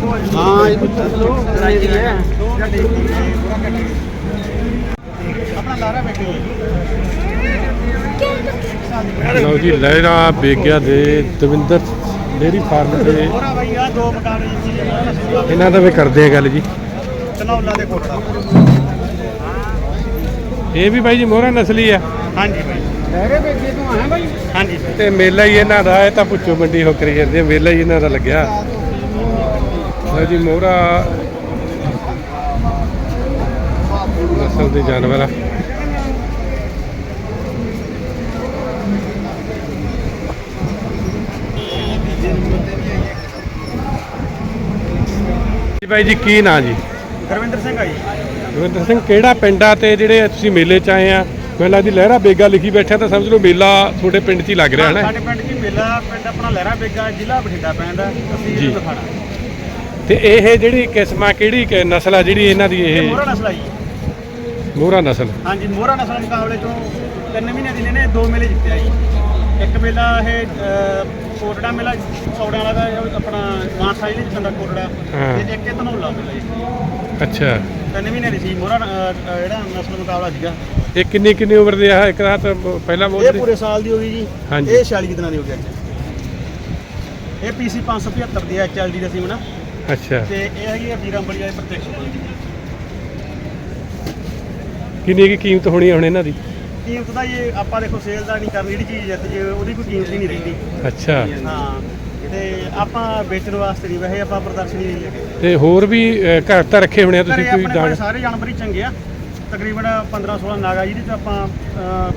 ਹਾਂ ਇਹ ਲੜਾਈ ਹੈ ਆਪਣਾ ਲਾਰਾ ਬੈਠੇ ਲਓ ਜੀ ਲਹਿਰਾ ਬੇਗਿਆ ਦੇ ਦਵਿੰਦਰ ਡੇਰੀ ਫਾਰਮ ਦੋ ਇਹਨਾਂ ਦਾ ਵੀ ਕਰਦੇ ਆ ਗੱਲ ਜੀ। ਇਹ ਵੀ ਬਾਈ ਜੀ ਮੋਹਰਾ ਨਸਲੀ ਆ। ਹਾਂਜੀ ਬਾਈ ਲਹਿਰੇ ਵੇਚੇ ਤੋਂ ਆਏ ਬਾਈ? ਹਾਂਜੀ ਬਾਈ ਤੇ ਮੇਲਾ ਹੀ ਇਹਨਾਂ ਦਾ ਇਹ ਤਾਂ ਪੁੱਛੋ ਮੰਡੀ ਹੋ ਕਰੀ ਜਾਂਦੇ ਮੇਲਾ ਹੀ ਇਹਨਾਂ ਦਾ ਲੱਗਿਆ। ਲਓ ਜੀ ਮੋਹਰਾ। ਨਸਲ ਦੇ ਜਾਨਵਰ ਆ। ਜੀ ਬਾਈ ਜੀ ਕੀ ਨਾਂ ਜੀ? ਗੁਰਵਿੰਦਰ ਸਿੰਘ ਆ ਜੀ। ਰਵਿੰਦਰ ਸਿੰਘ ਕਿਹੜਾ ਪਿੰਡ ਆ ਤੇ ਜਿਹੜੇ ਤੁਸੀਂ ਮੇਲੇ 'ਚ ਆਏ ਆ? ਮੈਨੂੰ ਲੱਗਦੀ ਲਹਿਰਾ ਬੇਗਾ ਲਿਖੀ ਬੈਠਾ ਤਾਂ ਸਮਝ ਲਓ ਮੇਲਾ ਤੁਹਾਡੇ ਪਿੰਡ 'ਚ ਹੀ ਲੱਗ ਰਿਹਾ ਹੈ ਨਾ? ਸਾਡੇ ਪਿੰਡ ਦੀ ਮੇਲਾ ਪਿੰਡ ਆਪਣਾ ਲਹਿਰਾ ਬੇਗਾ ਜ਼ਿਲ੍ਹਾ ਬਠਿੰਡਾ ਪੈਂਦਾ ਅਸੀਂ ਜੀ। ਦਿਖਾਣਾ ਤੇ ਇਹ ਜਿਹੜੀ ਕਿਸਮ ਆ ਕਿਹੜੀ ਕਿ ਨਸਲ ਆ ਜਿਹੜੀ ਇਹਨਾਂ ਦੀ ਇਹ ਇਹ? ਮੋਹਰਾ ਨਸਲ ਆ ਜੀ। ਮੋਹਰਾ ਨਸਲ। ਹਾਂਜੀ ਮੋਹਰਾ ਨਸਲ ਮੁਕਾਬਲੇ ਚੋਂ ਤਿੰਨ ਮਹੀਨੇ ਦੀ ਨੇ ਦੋ ਮੇਲੇ ਜਿੱਤਿਆ ਜੀ। ਇੱਕ ਮੇਲਾ ਇਹ ਕੋਟੜਾ ਮੇਲਾ ਸੌੜਿਆਂ ਵਾਲਾ ਦਾ ਆਪਣਾ ਮਾਨਸਾ ਜ਼ਿਲ੍ਹੇ ਚ ਪੈਂਦਾ ਕੋਟੜਾ ਹਾਂ। ਤੇ ਇੱਕ ਇਹ ਧਨੌਲਾ ਮੇਲਾ ਜੀ। ਅੱਛਾ। ਤਿੰਨ ਮਹੀਨੇ ਦੀ ਸੀ ਮੋਹਰਾ ਅਹ, ਅਹ, ਜਿਹੜਾ ਨਸਲ ਮੁਕਾਬਲਾ ਸੀਗਾ। ਇਹ ਕਿੰਨੀ ਕਿੰਨੀ ਉਮਰ ਦੇ ਆ? ਇੱਕ ਰਾਤ ਪਹਿਲਾਂ ਇਹ ਬੋਲਦੇ ਪੂਰੇ ਸਾਲ ਦੀ ਹੋ ਗਈ ਜੀ। ਹਾਂਜੀ। ਇਹ 46 ਦਿਨਾਂ ਦੀ ਹੋ ਗਈ ਅੱਜ। ਇਹ ਪੀਸੀ 575 ਦੀ ਐਚਐਲਡੀ ਦਾ ਸੀ ਮਨਾ ਅੱਛਾ। ਤੇ ਇਹ ਹੈਗੀ ਆ ਵੀਰਾਂਬੜੀ ਵਾਲੀ ਪ੍ਰਤੱਖ ਕਿੰਨੀ ਕੀ ਕੀਮਤ ਹੋਣੀ ਹੁਣ ਇਹਨਾਂ ਦੀ? ਕੀਮਤ ਦਾ ਇਹ ਆਪਾਂ ਦੇਖੋ ਸੇਲ ਦਾ ਨਹੀਂ ਕਰਨੀ ਜਿਹੜੀ ਚੀਜ਼ ਜਿੱਤ ਜੇ ਉਹਦੀ ਕੋਈ ਕੀਮਤ ਹੀ ਨਹੀਂ ਰਹਿੰਦੀ। ਅੱਛਾ। ਹਾਂ ਤੇ ਆਪਾਂ ਵੇਚਣ ਵਾਸਤੇ ਨਹੀਂ ਵੈਸੇ ਆਪਾਂ ਪ੍ਰਦਰਸ਼ਨੀ ਨਹੀਂ ਲੈ ਕੇ ਤੇ ਹੋਰ ਵੀ ਘਰ ਤਾਂ ਰੱਖੇ ਹੋਣੇ ਆ ਤੁਸੀਂ ਘਰੇ ਕੋਈ ਆਪਣੇ ਕੋਲ ਸਾਰੇ ਜਾਨਵਰ ਹੀ ਚੰਗੇ ਆ। ਤਕਰੀਬਨ 15 16 ਨਾਗਾ ਜਿਹਦੇ ਚ ਆਪਾਂ ਅਹ,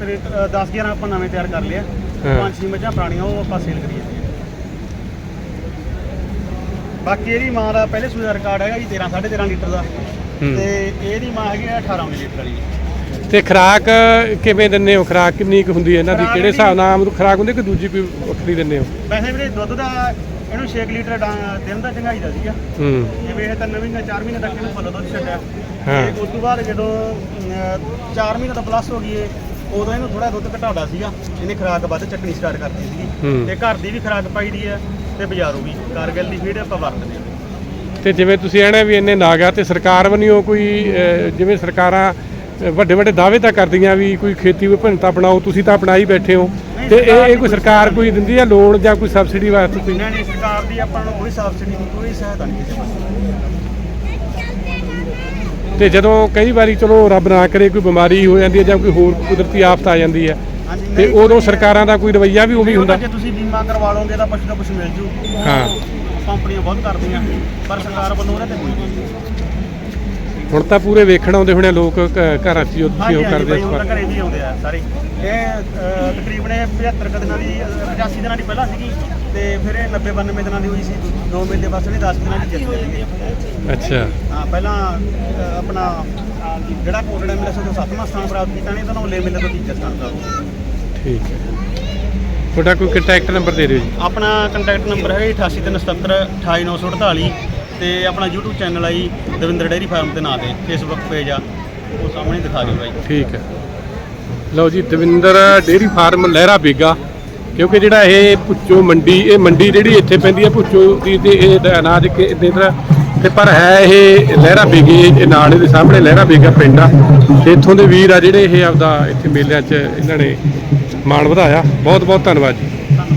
ਤੇਰੇ 10 11 ਆਪਾਂ ਨਵੇਂ ਤਿਆਰ ਕਰ ਲਿਆ ਹਾਂ। ਪੰਜ ਛੇ ਮੱਝਾਂ ਪੁਰਾਣੀਆਂ ਉਹ ਆਪਾਂ ਸੇਲ ਕਰੀ ਜਾਂਦੇ ਆ ਬਾਕੀ ਇਹਦੀ ਮਾਂ ਦਾ ਪਹਿਲੇ ਸੂਏ ਦਾ ਰਿਕਾਰਡ ਹੈਗਾ ਜੀ 13 13.5 ਲੀਟਰ ਦਾ। ਹੂੰ। ਤੇ ਇਹਦੀ ਮਾਂ ਹੈਗੀ ਆ 18 19 ਲੀਟਰ ਵਾਲੀ। ਤੇ ਖਰਾਕ ਕਿਵੇਂ ਦਿੰਦੇ ਹੋ? ਖਰਾਕ ਕਿੰਨੀ ਕੁ ਹੁੰਦੀ ਹੈ ਇਹਨਾਂ ਦੀ? ਖੁਰਾਕ ਕਿਹੜੇ ਹਿਸਾਬ ਨਾਲ ਆਮ ਖਰਾਕ ਹੁੰਦੀ ਕਿ ਦੂਜੀ ਕੋਈ ਵੱਖਰੀ ਦਿੰਦੇ ਹੋ? ਵੈਸੇ ਵੀਰੇ ਦੁੱਧ ਦਾ ਇਹਨੂੰ 6 ਲੀਟਰ ਡਾਂ- ਦਿਨ ਦਾ ਚੰਗਾਈ ਦਾ ਸੀਗਾ। ਹੂੰ। ਜਿਵੇਂ ਇਹ ਤਿੰਨ ਮਹੀਨੇ 4 ਮਹੀਨੇ ਤੱਕ ਇਹਨੂੰ ਫੁੱਲ ਦੁੱਧ ਛੱਡਿਆ। ਹਾਂ। ਤੇ ਉਸ ਤੋਂ ਬਾਅਦ ਜਦੋਂ 4 ਮਹੀਨੇ ਦਾ ਪਲੱਸ ਹੋ ਗਈ ਇਹ ਉਦੋਂ ਇਹਨੂੰ ਥੋੜਾ ਦੁੱਧ ਘਟਾਉਣਾ ਸੀਗਾ। ਇਹਨੇ ਖੁਰਾਕ ਵੱਧ ਚੱਕਣੀ ਸਟਾਰਟ ਕਰਤੀ ਸੀਗੀ। ਹੂੰ। ਤੇ ਘਰ ਦੀ ਵੀ ਖੁਰਾਕ ਪਾਈ ਦੀ ਹੈ ਤੇ ਬਾਜ਼ਾਰੋਂ ਵੀ ਕਾਰਗਿਲ ਦੀ ਫੀਡ ਆਪਾਂ ਵਰਤਦੇ ਹਾਂ। ਤੇ ਜਿਵੇਂ ਤੁਸੀਂ ਆਣਾ ਵੀ ਇੰਨੇ ਨਾਗਾ ਤੇ ਸਰਕਾਰ ਵੱਲੋਂ ਕੋਈ ਜਿਵੇਂ ਸਰਕਾਰਾਂ ਵੱਡੇ ਵੱਡੇ ਦਾਅਵੇ ਤਾਂ ਕਰਦੀਆਂ ਵੀ ਕੋਈ ਖੇਤੀ ਵਿਭਿੰਨਤਾ ਬਣਾਓ ਤੁਸੀਂ ਤਾਂ ਅਪਣਾਈ ਬੈਠੇ ਹੋ। ਨਹੀਂ, ਤੇ ਇਹ ਇਹ ਕੋਈ ਸਰਕਾਰ ਕੋਈ ਦਿੰਦੀ ਹੈ ਲੋਨ ਜਾਂ ਕੋਈ ਸਬਸਿਡੀ ਵਾਸਤੇ ਕੋਈ? ਇਹਨਾਂ ਨੇ ਸਰਕਾਰ ਦੀ ਆਪਾਂ ਨੂੰ ਕੋਈ ਸਬਸਿਡੀ ਨਹੀਂ ਕੋਈ ਸਹਾਇਤਾ ਨਹੀਂ ਕਿਸੇ ਪਾਸੇ। ਤੇ ਜਦੋਂ ਕਈ ਵਾਰੀ ਚਲੋ ਰੱਬ ਨਾ ਕਰੇ ਕੋਈ ਬਿਮਾਰੀ ਹੋ ਜਾਂਦੀ ਹੈ ਜਾਂ ਕੋਈ ਹੋਰ ਕੁਦਰਤੀ ਆਫਤ ਆ ਜਾਂਦੀ ਹੈ ਤੇ ਉਦੋਂ ਸਰਕਾਰਾਂ ਦਾ ਕੋਈ ਰਵੱਈਆ ਵੀ ਉਵੇਂ ਹੀ ਹੁੰਦਾ। ਜੇ ਤੁਸੀਂ ਬੀਮਾ ਕਰਵਾ ਲਓਗੇ ਤਾਂ ਕੁਛ ਨਾ ਕੁਛ ਮਿਲ ਜੂ। ਹਾਂ। ਕੰਪਨੀਆਂ ਬਹੁਤ ਕਰਦੀਆਂ ਪਰ ਸਰਕਾਰ ਵੱਲੋਂ ਉਹਦੇ ਤੇ ਕੋਈ ਨਹੀਂ। ਹੁਣ ਤਾਂ ਪੂਰੇ ਵੇਖਣ ਆਉਂਦੇ ਹੋਣੇ ਲੋਕ ਘ- ਘਰਾਂ 'ਚ ਉਹ ਕਰਦੇ ਬਾਈ ਇਸ ਹੁਣ ਤਾਂ ਵਾਰ। ਘਰੇ ਵੀ ਆਉਂਦੇ ਆ ਸਾਰੇ। ਇਹ ਅਹ, ਤਕਰੀਬਨ ਇਹ 75 ਕੁ ਦਿਨਾਂ ਦੀ ਅਹ, 85 ਦਿਨਾਂ ਦੀ ਪਹਿਲਾਂ ਸੀਗੀ ਤੇ ਫਿਰ ਇਹ 90 92 ਦਿਨਾਂ ਦੀ ਹੋਈ ਸੀ। ਦੋ ਮੇਲੇ ਬਸ ਉਹਨੇ 10 ਦਿਨਾਂ ਦੀ ਜਿੱਤ ਸੀਗੇ। ਅੱਛਾ। ਹਾਂ ਪਹਿਲਾਂ ਅਹ, ਆਪਣਾ ਜਿਹੜਾ ਕੋਟੜਾ ਮੇਲਾ ਸੋ ਸੱਤਵਾਂ ਸਥਾਨ ਪ੍ਰਾਪਤ ਕੀਤਾ ਨੇ ਤਾਂ ਨੌਲੇ ਮੇਲੇ ਤੋਂ ਤੀਜਾ ਸਥਾਨ ਪ੍ਰਾਪਤ ਠੀਕ ਹੈ। ਤੁਹਾਡਾ ਕੋਈ ਕੰਟੈਕਟ ਨੰਬਰ ਦੇ ਦਿਓ ਜੀ। ਆਪਣਾ ਕੰਟੈਕਟ ਨੰਬਰ ਹੈ 8877 28948 ਤੇ ਆਪਣਾ YouTube ਚੈਨਲ ਆ ਜੀ ਦਵਿੰਦਰ ਡੇਅਰੀ ਫਾਰਮ ਦੇ ਨਾਂ ਤੇ Facebook ਪੇਜ ਆ ਉਹ ਸਾਹਮਣੇ ਦਿਖਾ ਦਿਓ ਬਾਈ। ਠੀਕ ਹੈ। ਲਓ ਜੀ ਦਵਿੰਦਰ ਡੇਰੀ ਫਾਰਮ ਲਹਿਰਾ ਬੇਗਾ ਕਿਉਂਕਿ ਜਿਹੜਾ ਇਹ ਪੁੱਚੋ ਮੰਡੀ ਇਹ ਮੰਡੀ ਜਿਹੜੀ ਇੱਥੇ ਪੈਂਦੀ ਹੈ ਪੁੱਚੋ ਦੀ ਤੇ ਇਹ ਦਾ ਅਨਾਜ ਕਿ ਦੇ ਤਰ੍ਹਾਂ ਤੇ ਪਰ ਹੈ ਇਹ ਲਹਿਰਾ ਬੇਗੇ ਇਹ ਨਾਲ ਇਹਦੇ ਸਾਹਮਣੇ ਲਹਿਰਾ ਬੇਗਾ ਪਿੰਡ ਆ। ਤੇ ਇੱਥੋਂ ਦੇ ਵੀਰ ਆ ਜਿਹੜੇ ਇਹ ਆਪਦਾ ਇੱਥੇ ਮੇਲਿਆਂ 'ਚ ਇਹਨਾਂ ਨੇ ਮਾਣ ਵਧਾਇਆ। ਬਹੁਤ ਬਹੁਤ ਧੰਨਵਾਦ ਜੀ।